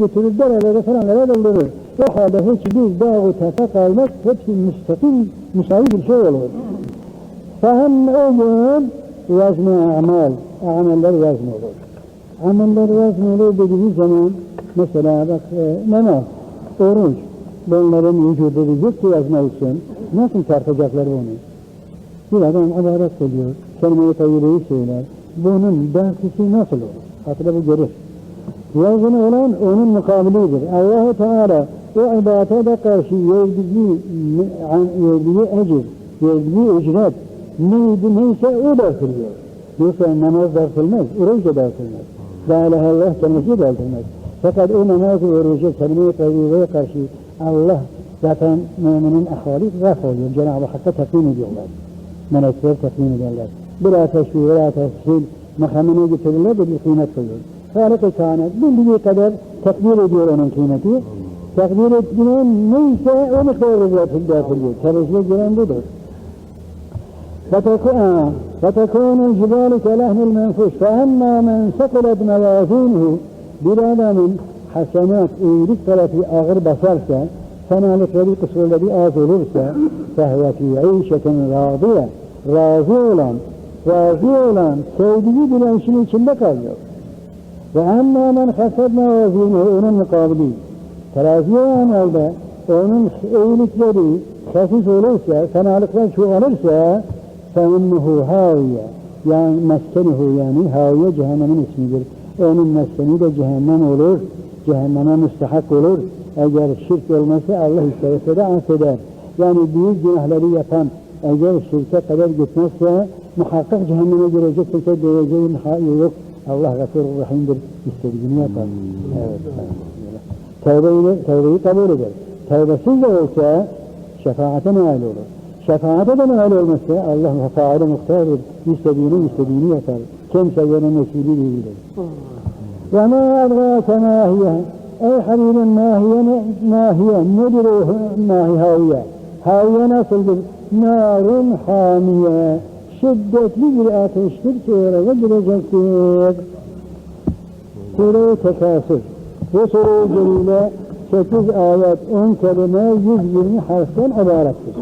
götürür, derelere falanlara doldurur. O halde hiçbir dağ tepe kalmaz, hepsi müstakil, müsait bir şey olur. Fahem o gün vezne amal, ameller vezne olur. Ameller vezne olur dediği zaman, mesela bak e, namaz, oruç, bunların vücudu vücut ki yazmalısın. Nasıl tartacaklar onu? Bir adam ibaret ediyor, kelime-i söyler. Bunun dertisi nasıl olur? Hatırla bu görür. Yazın olan onun mukabilidir. Allah-u Teala o ibadete karşı verdiği, verdiği ecir, verdiği ücret neydi neyse o dağıtılıyor. Yoksa namaz dağıtılmaz, oruç da dağıtılmaz. La ilahe illallah kelimesi dağıtılmaz. Fakat o namaz ve orucu kelime-i tayyibeye karşı Allah zaten müminin ahvali raf oluyor. Cenab-ı Hakk'a takdim ediyorlar. Melekler takdim ederler. Bila teşbih, bila tefsil makamına getirirler de bir kıymet koyuyor. Halık-ı kainat bildiği kadar takdir ediyor onun kıymeti. Takdir ettiğinin neyse o miktarı dağıtılıyor. Tercih giren budur. فتكون الجبال كلحم المنفوش فأما من ثقلت موازينه bir adamın hasenat, iyilik tarafı ağır basarsa, fenalıkları kusurları az olursa, fehveti işetin radiye, razı olan, razı olan, sevdiği dirençin içinde kalıyor. Ve amma men hased mevazine onun mukabili. Teraziye amelde onun iyilikleri hafif olursa, fenalıklar çoğalırsa فَاِنَّهُ haviye yani meskenuhu yani haviye cehennemin ismidir. Onun meskeni de cehennem olur. Cehenneme müstahak olur. Eğer şirk olmasa Allah istese de affeder. Yani büyük günahları yapan eğer şirke kadar gitmezse muhakkak cehenneme girecek kimse diyeceğin hayır yok. Allah gafurur rahimdir. İstediğini yapar. Evet. Tevbeyi, tevbeyi kabul eder. Tevbesiz de olsa şefaate nail olur. Şefaate de nail olmazsa Allah faali muhtardır. İstediğini istediğini yapar. Kimse yönü nesibi değildir. Ve ma adgâke nâhiye. Ey Habibim nahiye, nahiye nedir o nahi haviye? Haviye nasıldır? Narun hamiye. Şiddetli bir ateştir ki oraya girecektir. Sure-i Tekasür. Bu sure-i celile 8 ayet, 10 kelime, 120 harften ibarettir.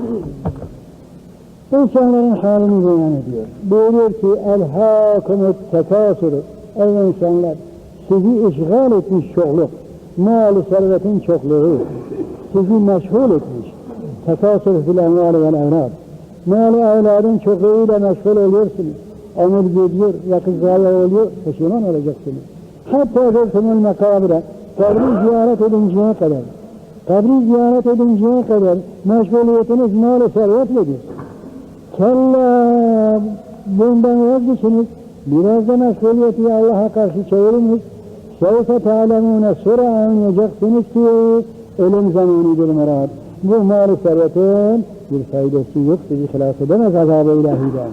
İnsanların halini beyan ediyor. Buyuruyor ki elhâkumut tekasürü. Ey insanlar sizi işgal etmiş çokluk, mal servetin çokluğu sizi meşgul etmiş. Tekasür fil emvâli vel evlâd. Mal evladın çokluğuyla meşgul oluyorsunuz. Ömür gidiyor, vakit zayi oluyor, pişman olacaksınız. Hatta zırtımın mekabire, kabri ziyaret edinceye kadar, kabri ziyaret edinceye kadar meşguliyetiniz mal-ı servetledir. Kella bundan vazgeçiniz. Biraz da meşguliyeti Allah'a karşı çeviriniz. Sevfe ta'lemune sonra anlayacaksınız ki ölüm zamanıdır merad. Bu mal-ı servetin bir faydası yok. Sizi ihlas edemez azab-ı ilahiden.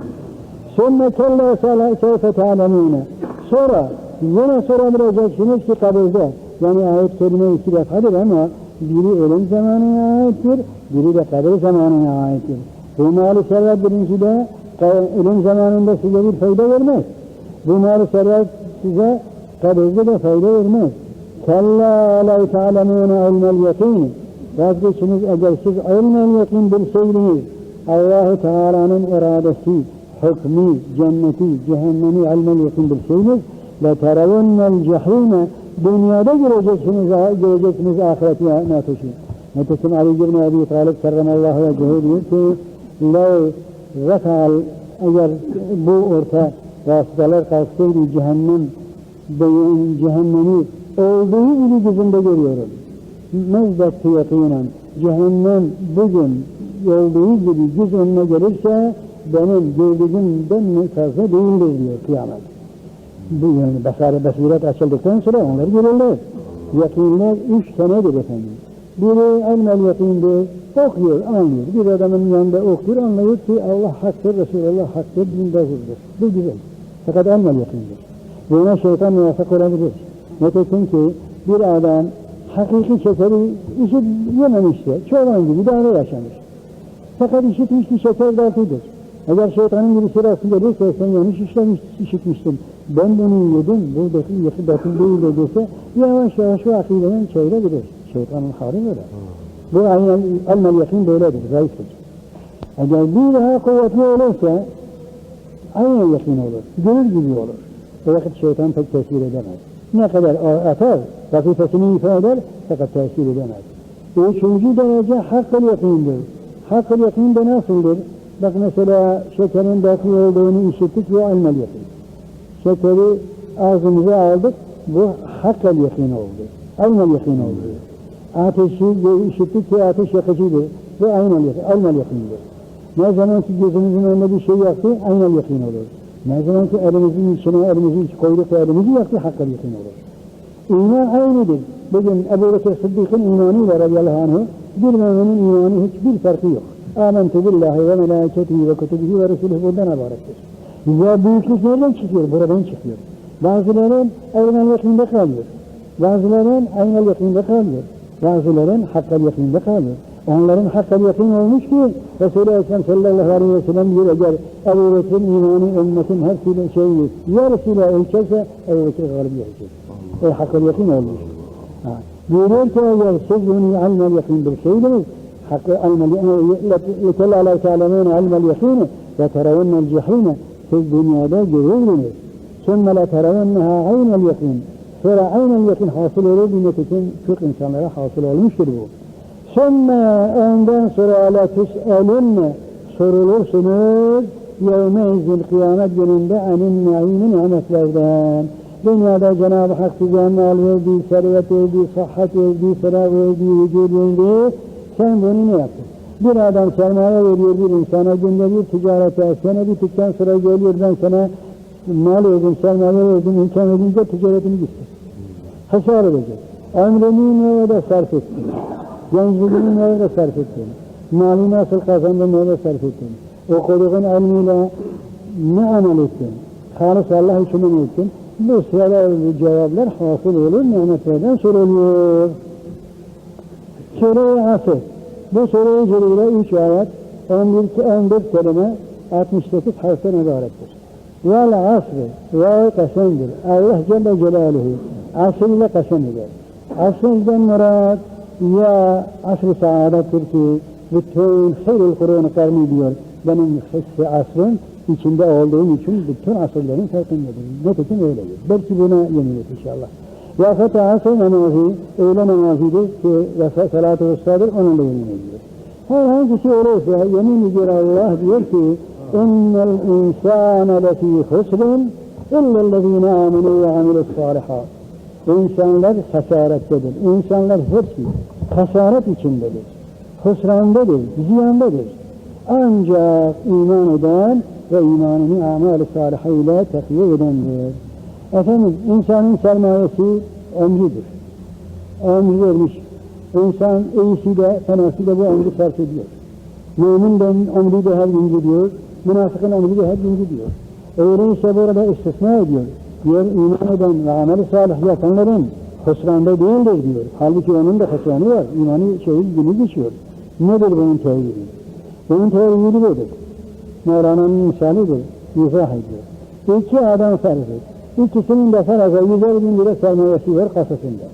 Sümme kella sevfe ta'lemune. Sonra yine sorabileceksiniz ki kabirde. Yani ayet kelime iki defadır ama biri ölüm zamanına aittir, biri de kabir zamanına aittir. Bu mal-ı servet birincide ölüm zamanında size bir fayda vermez. Bu mal-ı servet size kabirde de fayda vermez. Kella la ta'lemûne ilmel yakîn Vazgeçiniz eğer siz ilmel yakîn bilseydiniz Allah-u Teala'nın iradesi, hükmü, cenneti, cehennemi ilmel yakîn bilseydiniz لَتَرَوُنَّ الْجَحِيمَ Dünyada göreceksiniz, göreceksiniz ahireti ateşi. Nitekim Ali bin Ebi Talib kerremallahu vecehu diyor ki لَوْ رَفَعَ eğer bu orta vasıtalar kalksaydı cehennem cehennemi olduğu gibi gözümde görüyorum. Mezdetti yakinen cehennem bugün olduğu gibi göz önüne gelirse benim gördüğümden fazla değildir diyor kıyamet. Bu yani basar basiret açıldıktan sonra onlar görürler. Yakinler üç senedir efendim. Biri ilmel yakinde okuyor, anlıyor. Bir adamın yanında okuyor, anlıyor ki Allah haktır, Resulullah haktır, din doğrudur. Bu güzel. Fakat ilmel yakindir. Buna şeytan muvafık olabilir. Nitekim ki bir adam hakiki şekeri işit yememişse, çoğun gibi daha yaşamış. Fakat işitmiş ki şeker dağıtıdır. Eğer şeytanın bir sırası gelirse sen yanlış işlemiş, işitmişsin. ben bunu yedim, buradaki yıkı batıl değil de dese yavaş yavaş o akideden çevirebilir. Şeytanın hali böyle. Bu aynen almel yakin böyledir, zayıftır. Eğer bir daha kuvvetli olursa aynen yakin olur, görür gibi olur. O vakit şeytan pek tesir edemez. Ne kadar atar, vakifesini ifade eder, fakat tesir edemez. Üçüncü derece hakkı yakindir. Hakkı yakin de nasıldır? Bak mesela şekerin bakı olduğunu işittik ve almel yakin. Şekeri ağzımıza aldık, bu hakkal yakin oldu. Almel yakin oldu. Ateşi işittik ki ateş yakıcıdır. Yakin, almel yakindir. Ne zaman ki gözümüzün önünde bir şey yaktı, aynel yakin olur. Ne zaman ki elimizin içine elimizi iç koyduk elimizi yaktı, hakkal yakin olur. İman aynıdır. Bugün Ebu Bekir Sıddık'ın imanıyla radıyallahu anh'ı bir müminin imanı hiçbir farkı yok. Âmentü billahi ve melâketihi ve kutubihi ve resulühü bundan ibarettir. Ya büyüklük nereden çıkıyor? Buradan çıkıyor. Bazıların aynel yakında kalıyor. Bazıların aynel yakında kalıyor. Bazıların hakkal yakında kalıyor. Onların hakkal yakın olmuş ki Resul-i Ekrem sallallahu aleyhi ve sellem diyor eğer Ebu Bekir'in imanı ümmetin hepsiyle şeyi yarısıyla ölçerse Ebu Bekir galip gelecek. O hakkal yakın olmuş. Ha. Diyor ki eğer siz bunu almel yakın bir şeydiniz hakkı almel aleyh te'alemine almel yakını ve teravennel cehine siz dünyada görürdünüz. Sümme le teravennha aynel yakın. Sonra aynel yakın hasıl olur nitekim çok insanlara hasıl olmuştur bu. Sümme ondan sonra la tüs'elunne sorulursunuz yevme kıyamet gününde anin na'imin nimetlerden. Dünyada Cenab-ı Hak size mal verdi, servet verdi, sıhhat verdi, sıra verdi, vücud verdi. Sen bunu ne yaptın? Bir adam sermaye veriyor bir insana, günde bir ticaret etsene, bir dükkan sıra geliyor, ben sana mal verdim, sermaye verdim, imkan edince ticaretini gitti. Hasar edecek. Ömrünü nerede sarf ettin? Gençliğini nerede sarf ettin? Mali nasıl kazandın, nerede sarf ettin? Okuduğun ilmiyle ne amel ettin? Halis Allah için mi ettin? Bu sorular cevaplar hasıl olur, nimetlerden soruluyor. Sure-i Asr. Bu sure-i celile 3 ayet, 11, 14 kelime, 69 harften ibarettir. Vel asrı, ve kasemdir. Allah Celle Celaluhu, asr ile kasem eder. Asrdan murad, ya asr-ı saadettir ki, bütün hayrul kurun karni diyor. Benim hissi asrın içinde olduğum için bütün asırların farkındayım. Nitekim öyledir. Belki buna yemin et inşallah. Ya fete asr namazı, öğle namazıdır ki ve salatı ustadır, onunla yemin ediyor. Her hangisi olursa yemin ediyor Allah diyor ki innel insâne lefî husrun illellezîne âmenû ve amilussâlihât. İnsanlar hasarettedir. İnsanlar hepsi hasaret içindedir. Husrandadır, ziyandadır. Ancak iman eden ve imanını amel-i salihayla takviye edendir. Efendim, insanın sermayesi ömrüdür. Ömrü vermiş. İnsan iyisi de, fenası da bu ömrü sarf ediyor. Müminden ömrü de her gün gidiyor, münafıkın ömrü de her gün gidiyor. Öyleyse burada istisna ediyor. Diğer iman eden ve amel-i salih yapanların husranda değildir diyor. Halbuki onun da husranı var. İmanı şeyi günü geçiyor. Nedir bunun tevhidi? Bunun tevhidi budur. Mevlana'nın misalidir. İzah ediyor. İki adam et. İkisinin de faraza yüzer bin lira sermayesi var kasasında.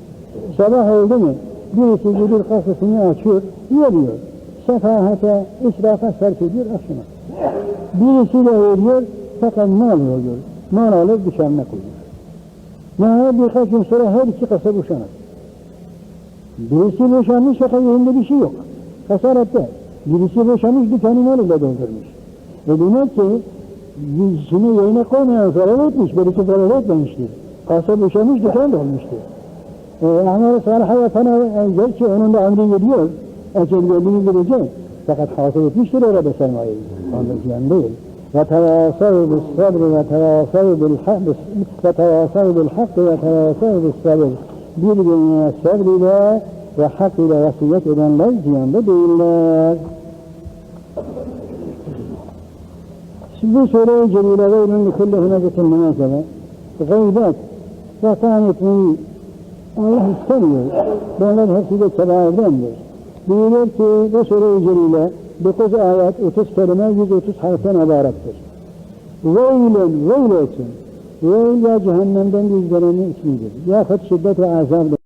Sabah oldu mu birisi gidiyor kasasını açıyor, veriyor. Sefahate, israfa sarf ediyor, aşına. Birisi de veriyor, fakat mal oluyor. Mal alıp dışarına koyuyor. Nihayet birkaç gün sonra her iki kasa boşanır. Birisi boşanmış fakat elinde bir şey yok. Kasarette. Birisi boşanmış dükkanı malıyla doldurmuş. E demek ki yüzünü yerine koymayan zarar etmiş, belki zarar etmemiştir. Kasa boşanmış dükkan dolmuştur. E, amel salih yapana e, gerçi onun da emri gidiyor. Ecel geldiğini gidecek. Fakat hasıl etmiştir orada sermayeyi. Ziyan değil. وتواصوا بالصبر وتواصوا بالحق وتواصوا بالحق وتواصوا بالصبر. بيد من الصبر لا وحق لا وصية ده لازم الله. شو شروع جميلة غير من كل هناك المناسبة غيبات. وكانت من الله السنة بأن الله ده تبع ذنبه Buyuruyor ki bu sure-i celile 9 ayet, 30 kelime, 130 harften ibarettir. Veylün, veyl olsun. Ve ya cehennemden yüzlenenin ismidir. Yahut şiddet-i azabdır.